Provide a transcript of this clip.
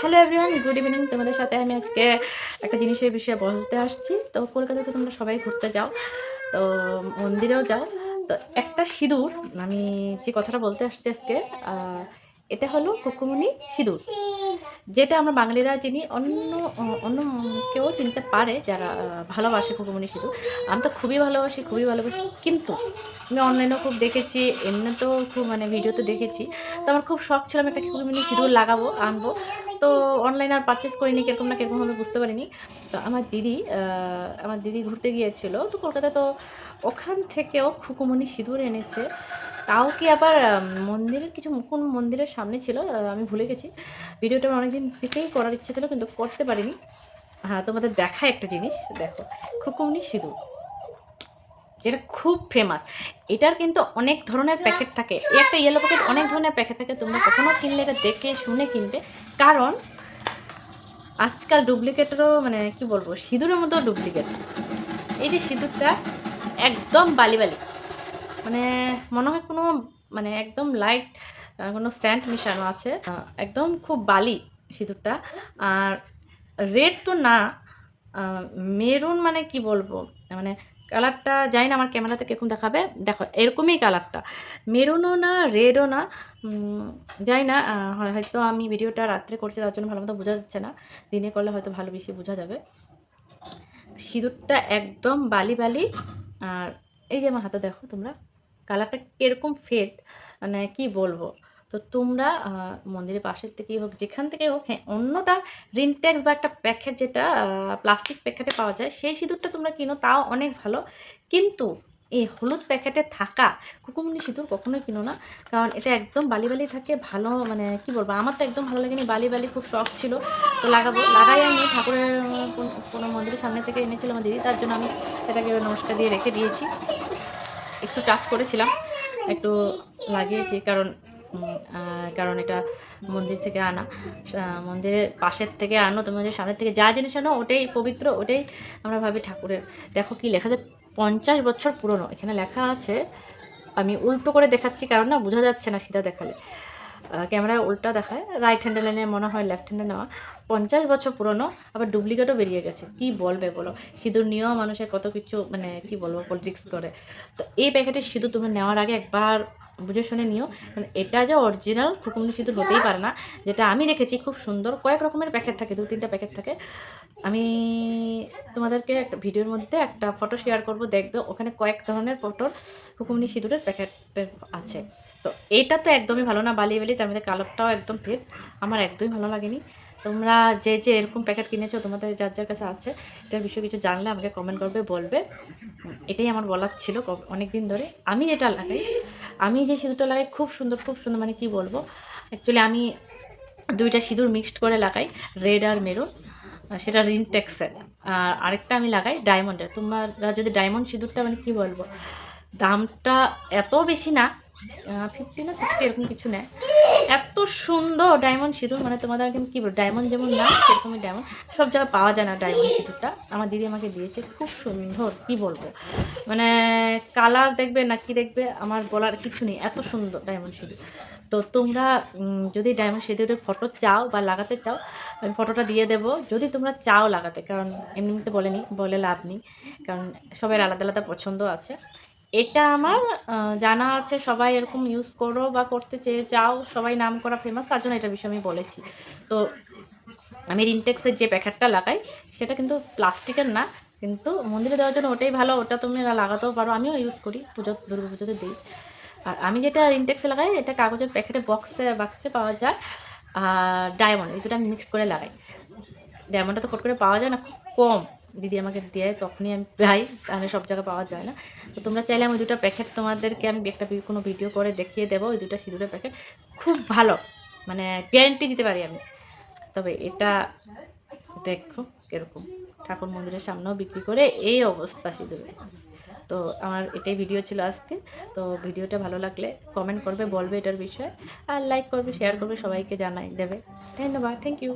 Hello everyone, good evening. তোমাদের সাথে আমি আজকে একটা জিনিসের বিষয়ে বলতে আসছি। তো কলকাতাতে তোমরা সবাই ঘুরতে যাও, তো মন্দিরেও যাও। তো একটা সিঁদুর, আমি যে কথাটা বলতে আসছি আজকে এটা হলো কুকুমনি সিঁদুর। যেটা আমরা বাঙালিরা চিনি, অন্য অন্য কেউ চিনতে পারে যারা ভালোবাসে কুকুমনি সিঁদুর আমি তো খুবই ভালোবাসি খুবই ভালোবাসি, কিন্তু আমি অনলাইনেও খুব দেখেছি, এমনিতেও খুব মানে ভিডিওতে দেখেছি। তো আমার খুব শখ ছিল আমি একটা কুকুমনি সিঁদুর লাগাবো, আনব। তো অনলাইনে আর পারচেস করিনি, কীরকম না কীরকম হবে বুঝতে পারিনি। তো আমার দিদি আমার দিদি ঘুরতে গিয়েছিল, তো কলকাতা তো ওখান থেকেও খুকুমনি সিঁদুর এনেছে। তাও কি আবার মন্দিরের কিছু কোন মন্দিরের সামনে ছিল আমি ভুলে গেছি। ভিডিওটা আমার অনেকদিন থেকেই করার ইচ্ছা ছিল, কিন্তু করতে পারিনি। হ্যাঁ তোমাদের দেখায় একটা জিনিস, দেখো। খুকুমনি সিঁদুর, যেটা খুব ফেমাস এটার কিন্তু অনেক ধরনের প্যাকেট থাকে। এই একটা ইয়েলো প্যাকেট অনেক ধরনের প্যাকেট থাকে, তোমরা কখনো কিনলে এটা দেখে শুনে কিনবে। কারণ, আজকাল ডুপ্লিকেটেরও মানে কি বলব, সিঁদুরের মতো ডুপ্লিকেট। এই যে সিঁদুরটা, একদম বালি বালি। মানে মনে হয় কোনো মানে একদম লাইট কোনো স্ট্যান্ড মিশানো আছে। একদম খুব বালি সিঁদুরটা। আর রেড তো না মেরুন মানে কি বলব? মানে কালারটা জানি না আমার ক্যামেরাতে কীরকম দেখাবে। দেখো, এরকমই কালারটা মেরুনও না রেডও না। জানি না হয়তো আমি ভিডিওটা রাত্রে করছি, তার জন্য ভালো মতো বোঝা যাচ্ছে না। দিনে করলে হয়তো ভালো বেশি বোঝা যাবে। সিঁদুরটা একদম বালি বালি। আর এই যে আমার হাতে দেখো তোমরা কালারটা কীরকম ফেড মানে কি বলব? তো তোমরা মন্দিরের পাশের থেকেই হোক, যেখান থেকে হোক হ্যাঁ অন্যটা রিনটেক্স বা একটা প্যাকেট যেটা প্লাস্টিক প্যাকেটে পাওয়া যায়, সেই সিঁদুরটা তোমরা কিনো, তাও অনেক ভালো। কিন্তু এই হলুদ প্যাকেটে থাকা কুকুমনি সিঁদুর কখনোই কিনো না, কারণ এটা একদম বালি বালি থাকে, ভালো মানে কি বলব, আমার তো একদম ভালো লাগেনি, বালি বালি খুব শখ ছিল, তো লাগাবো, লাগাই আমি, ঠাকুরের, কোনো মন্দিরের সামনে থেকে এনেছিলাম দিদি, তার জন্য আমি এটাকে নমস্কার দিয়ে রেখে দিয়েছি। একটু টাচ করেছিলাম, একটু লাগিয়েছি, কারণ কারণ এটা মন্দির থেকে আনা মন্দিরের পাশের থেকে আনো তোমাদের সামনের থেকে যা জিনিস আনো, ওটাই পবিত্র, ওটাই আমরা ভাবি ঠাকুরের। দেখো কি লেখা আছে, পঞ্চাশ বছর পুরনো, এখানে লেখা আছে, আমি উল্টো করে দেখাচ্ছি, কারণ না বোঝা যাচ্ছে না সিধা দেখালে। ক্যামেরায় উল্টা দেখায় রাইট হ্যান্ডেল লাইনে মনে হয় লেফট হ্যান্ডে নেওয়া। পঞ্চাশ বছর পুরনো, আবার ডুপ্লিকেটও বেরিয়ে গেছে। কি বলবে বলো? সিঁদুর নিয়েও মানুষের কত কিছু মানে কি বলব পলিটিক্স করে। তো এই প্যাকেটের সিঁদুর তুমি নেওয়ার আগে একবার বুঝে শুনে নিও। মানে এটা যে অরিজিনাল খুকুমনি সিঁদুর হতেই পারে না, যেটা আমি দেখেছি, খুব সুন্দর, কয়েক রকমের প্যাকেট থাকে, দু তিনটা প্যাকেট থাকে। আমি তোমাদেরকে একটা ভিডিওর মধ্যে একটা ফটো শেয়ার করব, দেখবে ওখানে কয়েক ধরনের ফটোর হুকুমনি সিঁদুরের প্যাকেটের আছে। তো এইটা তো একদমই ভালো না বালি বালি তার মধ্যে কালারটাও একদম ফেট আমার একদমই ভালো লাগেনি। তোমরা যে যে এরকম প্যাকেট কিনেছো, তোমাদের যার যার কাছে আছে, এটার বিষয়ে কিছু জানলে আমাকে কমেন্ট করবে, বলবে। এটাই আমার বলার ছিল অনেক দিন ধরে। আমি যেটা লাগাই, আমি যে সিঁদুরটা লাগাই, খুব সুন্দর খুব সুন্দর মানে কি বলব? অ্যাকচুয়ালি আমি দুইটা সিঁদুর মিক্সড করে লাগাই রেড আর মেরুন সেটা রিনটেক্সের আর আরেকটা আমি লাগাই ডায়মন্ডের তোমরা যদি ডায়মন্ড সিঁদুরটা মানে কি বলব? দামটা এত বেশি না ফিফটি না সিক্সটি এরকম কিছু নেয়। এত সুন্দর ডায়মন্ড সিঁদুর মানে তোমাদের কিন্তু কী ডায়মন্ড যেমন না, সেরকমই ডায়মন্ড। সব জায়গায় পাওয়া যায় না ডায়মন্ড সিঁদুরটা। আমার দিদি আমাকে দিয়েছে, খুব সুন্দর, কি বলব। মানে কালার দেখবে না কি দেখবে, আমার বলার কিছু নেই। এত সুন্দর ডায়মন্ড সিঁদুর। তো তোমরা যদি ডায়মন্ড সিঁদুরের ফটো চাও বা লাগাতে চাও, আমি ফটোটা দিয়ে দেবো। যদি তোমরা চাও লাগাতে, কারণ এমনিতে বলেনি, বলে লাভ নেই। কারণ সবাই আলাদা আলাদা পছন্দ আছে। এটা আমার জানা আছে, সবাই এরকম ইউজ করো বা করতে চেয়ে চাও সবাই নাম করা ফেমাস তার জন্য এটা বিষয়ে আমি বলেছি। তো আমি রিনটেক্সের যে প্যাকেটটা লাগাই, সেটা কিন্তু প্লাস্টিকের না, কিন্তু মন্দিরে দেওয়ার জন্য ওটাই ভালো, ওটা তুমি লাগাতেও পারো, আমিও ইউজ করি, পুজো, দুর্গা পুজোতে দিই। আর আমি যেটা রিনটেক্সে লাগাই, এটা কাগজের প্যাকেটে বক্সে বাক্সে পাওয়া যায়, আর ডায়মন্ড এই দুটো আমি মিক্স করে লাগাই। ডায়মন্ডটা তো কট করে পাওয়া যায় না, খুব কম। দিদি আমাকে দেয়, তখনই আমি পাই তাহলে সব জায়গায় পাওয়া যায় না। তো তোমরা চাইলে আমি দুটো প্যাকেট তোমাদেরকে আমি একটা কোনো ভিডিও করে দেখিয়ে দেবো, ওই দুটো সিঁদুরের প্যাকেট খুব ভালো মানে গ্যারেন্টি দিতে পারি আমি। তবে এটা দেখো কীরকম। ঠাকুর মন্দিরের সামনেও বিক্রি করে এই অবস্থা সিঁদুরে। তো আমার এটাই ভিডিও ছিল আজকে। তো ভিডিওটা ভালো লাগলে কমেন্ট করবে, বলবে এটার বিষয়ে। আর লাইক করবে শেয়ার করবে, সবাইকে জানাই দেবে। ধন্যবাদ থ্যাংক ইউ